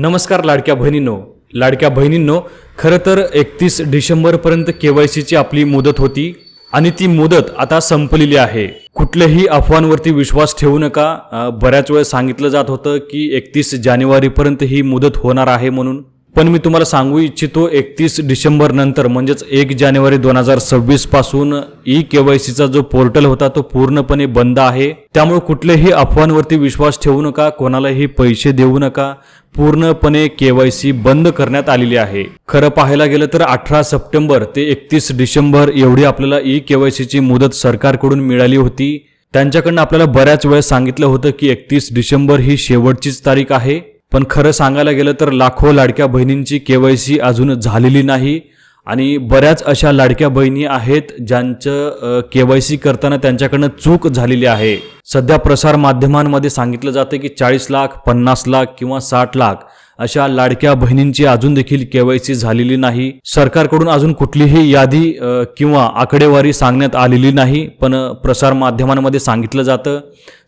नमस्कार लाडक्या बहिणींनो. लाडक्या बहिणींनो खरं तर एकतीस डिसेंबरपर्यंत के वाय सीची आपली मुदत होती आणि ती मुदत आता संपलेली आहे. कुठल्याही अफवांवरती विश्वास ठेवू नका. बऱ्याच वेळेस सांगितलं जात होतं की एकतीस जानेवारीपर्यंत ही मुदत होणार आहे म्हणून. पण मी तुम्हाला सांगू इच्छितो एकतीस डिसेंबर नंतर म्हणजेच एक जानेवारी दोन हजार सव्वीसपासून ई के वाय सीचा जो पोर्टल होता तो पूर्णपणे बंद आहे. त्यामुळे कुठल्याही अफवांवरती विश्वास ठेवू नका कोणालाही पैसे देऊ नका. पूर्णपणे के वाय सी बंद करण्यात आलेली आहे. खरं पाहायला गेलं तर अठरा सप्टेंबर ते एकतीस डिसेंबर एवढी आपल्याला ई के वाय सीची मुदत सरकारकडून मिळाली होती. त्यांच्याकडनं आपल्याला बऱ्याच वेळेस सांगितलं होतं की एकतीस डिसेंबर ही शेवटचीच तारीख आहे. पण खरं सांगायला गेलं तर लाखो लाडक्या बहिणींची केवायसी अजून झालेली नाही. आणि बऱ्याच अशा लाडक्या बहिणी आहेत ज्यांचं केवायसी करताना त्यांच्याकडनं चूक झालेली आहे. सध्या प्रसार माध्यमांमध्ये सांगितलं जातं की चाळीस लाख पन्नास लाख किंवा साठ लाख अशा लाडक्या बहिणींची अजून देखील केवायसी झालेली नाही. सरकारकडून अजून कुठलीही यादी किंवा आकडेवारी सांगण्यात आलेली नाही. पण प्रसार माध्यमांमध्ये सांगितलं जातं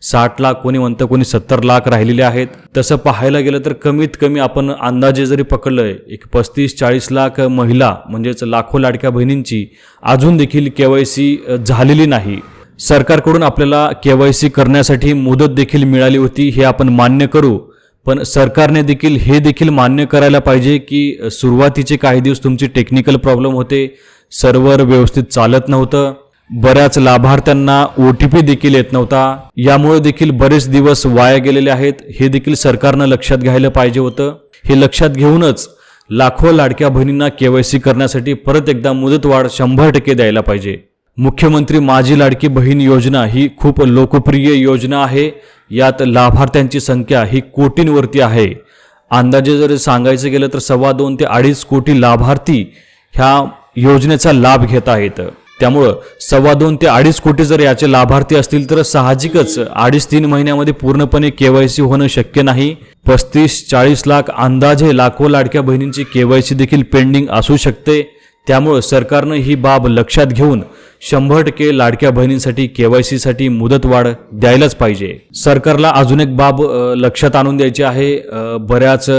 साठ लाख कोणी म्हणतं कोणी सत्तर लाख राहिलेले आहेत. तसं पाहायला गेलं तर कमीत कमी आपण अंदाजे जरी पकडलंय एक पस्तीस चाळीस लाख महिला म्हणजेच लाखो लाडक्या बहिणींची अजून देखील केवायसी झालेली नाही. सरकारकडून आपल्याला केवायसी करण्यासाठी मुदत देखील मिळाली होती हे आपण मान्य करू. पण सरकारने देखील हे देखील मान्य करायला पाहिजे की सुरुवातीचे काही दिवस तुमची टेक्निकल प्रॉब्लेम होते सर्व्हर व्यवस्थित चालत नव्हतं बऱ्याच लाभार्थ्यांना ओ टी पी देखील येत नव्हता. यामुळे देखील बरेच दिवस वाया गेलेले आहेत हे देखील सरकारनं लक्षात घ्यायला पाहिजे होतं. हे लक्षात घेऊनच लाखो लाडक्या बहिणींना केवायसी करण्यासाठी परत एकदा मुदतवाढ शंभर टक्के द्यायला पाहिजे. मुख्यमंत्री माझी लाडकी बहीण योजना ही खूप लोकप्रिय योजना आहे. यात लाभार्थ्यांची संख्या ही कोटींवरती आहे. अंदाजे जर सांगायचं गेलं तर सव्वा दोन ते अडीच कोटी लाभार्थी ह्या योजनेचा लाभ घेत आहेत. त्यामुळं सव्वा दोन ते अडीच कोटी जर याचे लाभार्थी असतील तर साहजिकच अडीच तीन महिन्यामध्ये पूर्णपणे केवायसी होणं शक्य नाही. पस्तीस चाळीस लाख अंदाजे लाखो लाडक्या बहिणींची केवायसी देखील पेंडिंग असू शकते. त्यामुळं सरकारनं ही बाब लक्षात घेऊन शंभर टक्के लाडक्या बहिणींसाठी केवायसीसाठी मुदतवाढ द्यायलाच पाहिजे. सरकारला अजून एक बाब लक्षात आणून द्यायची आहे. बऱ्याच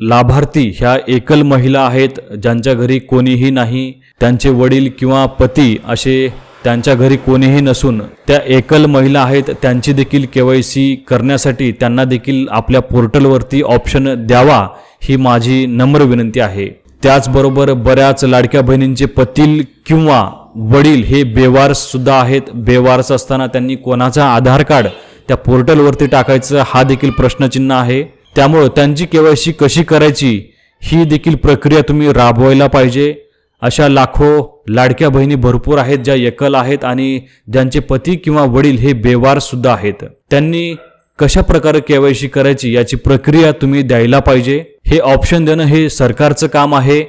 लाभार्थी ह्या एकल महिला आहेत ज्यांच्या घरी कोणीही नाही. त्यांचे वडील किंवा पती असे त्यांच्या घरी कोणीही नसून त्या एकल महिला आहेत. त्यांची देखील केवायसी करण्यासाठी त्यांना देखील आपल्या पोर्टलवरती ऑप्शन द्यावा ही माझी नम्र विनंती आहे. त्याचबरोबर बऱ्याच लाडक्या बहिणींचे पतील किंवा वडील हे बेवारस सुद्धा आहेत. बेवारस असताना त्यांनी कोणाचा आधार कार्ड त्या पोर्टलवरती टाकायचं हा देखील प्रश्नचिन्ह आहे. त्यामुळं त्यांची केवायसी कशी करायची ही देखील प्रक्रिया तुम्ही राबवायला पाहिजे. अशा लाखो लाडक्या बहिणी भरपूर आहेत ज्या एकल आहेत आणि ज्यांचे पती किंवा वडील हे बेवार सुद्धा आहेत. त्यांनी कशा प्रकारे केवायसी करायची याची प्रक्रिया तुम्ही द्यायला पाहिजे. हे ऑप्शन देणं हे सरकारचं काम आहे.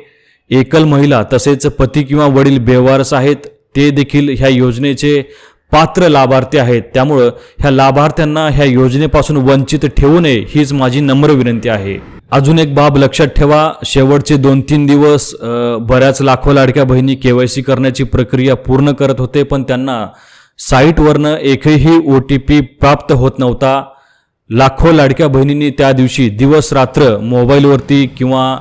एकल महिला तसेच पती किंवा वडील बेवारस आहेत ते देखील ह्या योजनेचे पात्र लाभार्थी आहेत. त्यामुळं ह्या लाभार्थ्यांना ह्या योजनेपासून वंचित ठेवू नये हीच माझी नम्र विनंती आहे. अजून एक बाब लक्षात ठेवा शेवटचे दोन तीन दिवस बऱ्याच लाखो लाडक्या बहिणी केवायसी करण्याची प्रक्रिया पूर्ण करत होते पण त्यांना साईटवरनं एकही ओ टी पी प्राप्त होत नव्हता. लाखो लाडक्या बहिणींनी त्या दिवशी दिवस रात्र मोबाईलवरती किंवा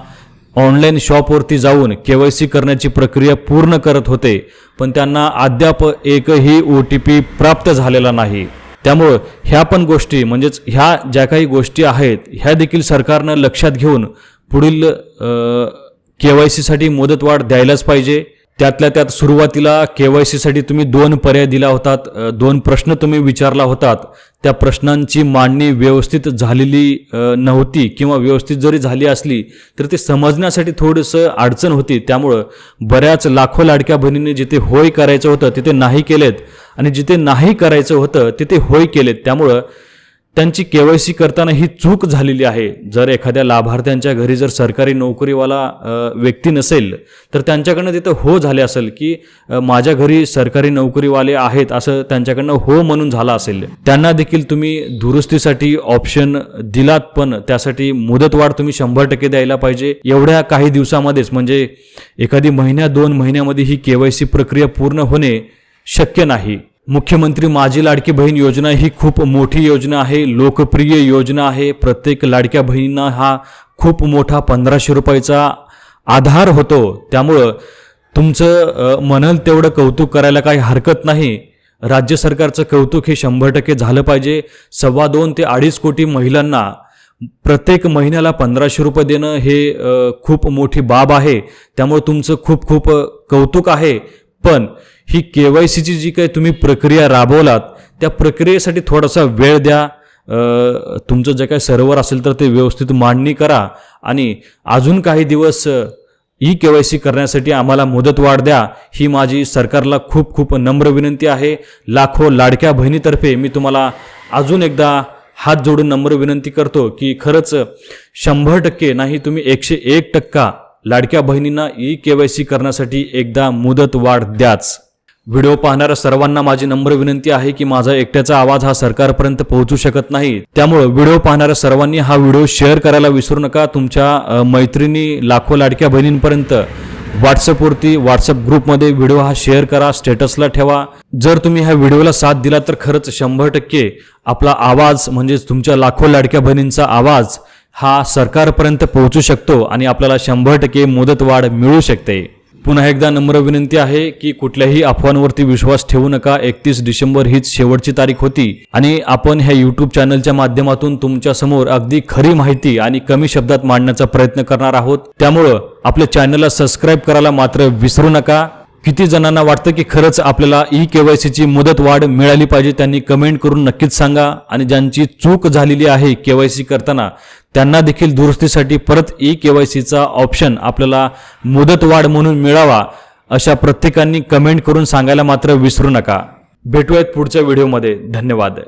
ऑनलाईन शॉपवरती जाऊन के वाय सी करण्याची प्रक्रिया पूर्ण करत होते पण त्यांना अद्याप एकही ओ टी पी प्राप्त झालेला नाही. त्यामुळं ह्या पण गोष्टी म्हणजेच ह्या ज्या काही गोष्टी आहेत ह्या देखील सरकारनं लक्षात घेऊन पुढील के वाय सीसाठी मुदतवाढ द्यायलाच पाहिजे. त्यातल्या त्यात सुरुवातीला के वाय सीसाठी तुम्ही दोन पर्याय दिला होतात दोन प्रश्न तुम्ही विचारला होतात. त्या प्रश्नांची मांडणी व्यवस्थित झालेली नव्हती किंवा व्यवस्थित जरी झाली असली तर ते समजण्यासाठी थोडंसं अडचण होती. त्यामुळं बऱ्याच लाखो लाडक्या बहिणींनी जिथे होय करायचं होतं तिथे नाही केलेत. आणि जिथे नाही करायचं होतं तिथे होय केलेत. त्यामुळं त्यांची केवायसी करताना ही चूक झालेली आहे. जर एखाद्या लाभार्थ्यांच्या घरी जर सरकारी नोकरीवाला व्यक्ती नसेल तर त्यांच्याकडनं तिथं हो झाले असेल की माझ्या घरी सरकारी नोकरीवाले आहेत असं त्यांच्याकडनं हो म्हणून झालं असेल. त्यांना देखील तुम्ही दुरुस्तीसाठी ऑप्शन दिलात पण त्यासाठी मुदतवाढ तुम्ही शंभर टक्के द्यायला पाहिजे. एवढ्या काही दिवसामध्येच म्हणजे एखादी महिन्या दोन महिन्यामध्ये ही केवायसी प्रक्रिया पूर्ण होणे शक्य नाही. मुख्यमंत्री माझी लाडकी बहीण योजना ही खूप मोठी योजना आहे लोकप्रिय योजना आहे. प्रत्येक लाडक्या बहिणींना हा खूप मोठा पंधराशे रुपयाचा आधार होतो. त्यामुळं तुमचं म्हणाल तेवढं कौतुक करायला काही हरकत नाही. राज्य सरकारचं कौतुक हे शंभर टक्के झालं पाहिजे. सव्वा दोन ते अडीच कोटी महिलांना प्रत्येक महिन्याला पंधराशे रुपये देणं हे खूप मोठी बाब आहे. त्यामुळे तुमचं खूप खूप कौतुक आहे. पण ही के वाय सीची जी काही तुम्ही प्रक्रिया राबवलात त्या प्रक्रियेसाठी थोडासा वेळ द्या. तुमचं जे काही सर्व्हर असेल तर ते व्यवस्थित मांडणी करा आणि अजून काही दिवस ई के वाय सी करण्यासाठी आम्हाला मुदत वाढ द्या. ही माझी सरकारला खूप खूप नम्र विनंती आहे. लाखो लाडक्या बहिणीतर्फे मी तुम्हाला अजून एकदा हात जोडून नम्र विनंती करतो की खरंच शंभर टक्के नाही तुम्ही एकशे एक टक्का लाडक्या बहिणींना ई के वाय सी करण्यासाठी एकदा मुदत वाढ द्याच. व्हिडिओ पाहणाऱ्या सर्वांना माझी नम्र विनंती आहे की माझा एकट्याचा आवाज हा सरकारपर्यंत पोहोचू शकत नाही. त्यामुळं व्हिडिओ पाहणाऱ्या सर्वांनी हा व्हिडिओ शेअर करायला विसरू नका. तुमच्या मैत्रिणी लाखो लाडक्या बहिणींपर्यंत व्हॉट्सअपवरती व्हॉट्सअप ग्रुपमध्ये व्हिडिओ हा शेअर करा स्टेटसला ठेवा. जर तुम्ही ह्या व्हिडिओला साथ दिला तर खरंच शंभर टक्के आपला आवाज म्हणजेच तुमच्या लाखो लाडक्या बहिणींचा आवाज हा सरकारपर्यंत पोहोचू शकतो आणि आपल्याला शंभर टक्के मुदतवाढ मिळू शकते. पुन्हा एकदा नम्र विनंती आहे की कुठल्याही अफवांवरती विश्वास ठेवू नका. एकतीस डिसेंबर हीच शेवटची तारीख होती आणि आपण ह्या युट्यूब चॅनलच्या माध्यमातून तुमच्यासमोर अगदी खरी माहिती आणि कमी शब्दात मांडण्याचा प्रयत्न करणार आहोत. त्यामुळं आपल्या चॅनलला सबस्क्राईब करायला मात्र विसरू नका. किती जणांना वाटतं की खरंच आपल्याला ई के वाय सीची मुदत वाढ मिळाली पाहिजे त्यांनी कमेंट करून नक्कीच सांगा. आणि ज्यांची चूक झालेली आहे के वाय सी करताना त्यांना देखील दुरुस्तीसाठी परत ई के वाय सीचा ऑप्शन आपल्याला मुदतवाढ म्हणून मिळावा अशा प्रत्येकांनी कमेंट करून सांगायला मात्र विसरू नका. भेटूयात पुढच्या व्हिडिओमध्ये. धन्यवाद.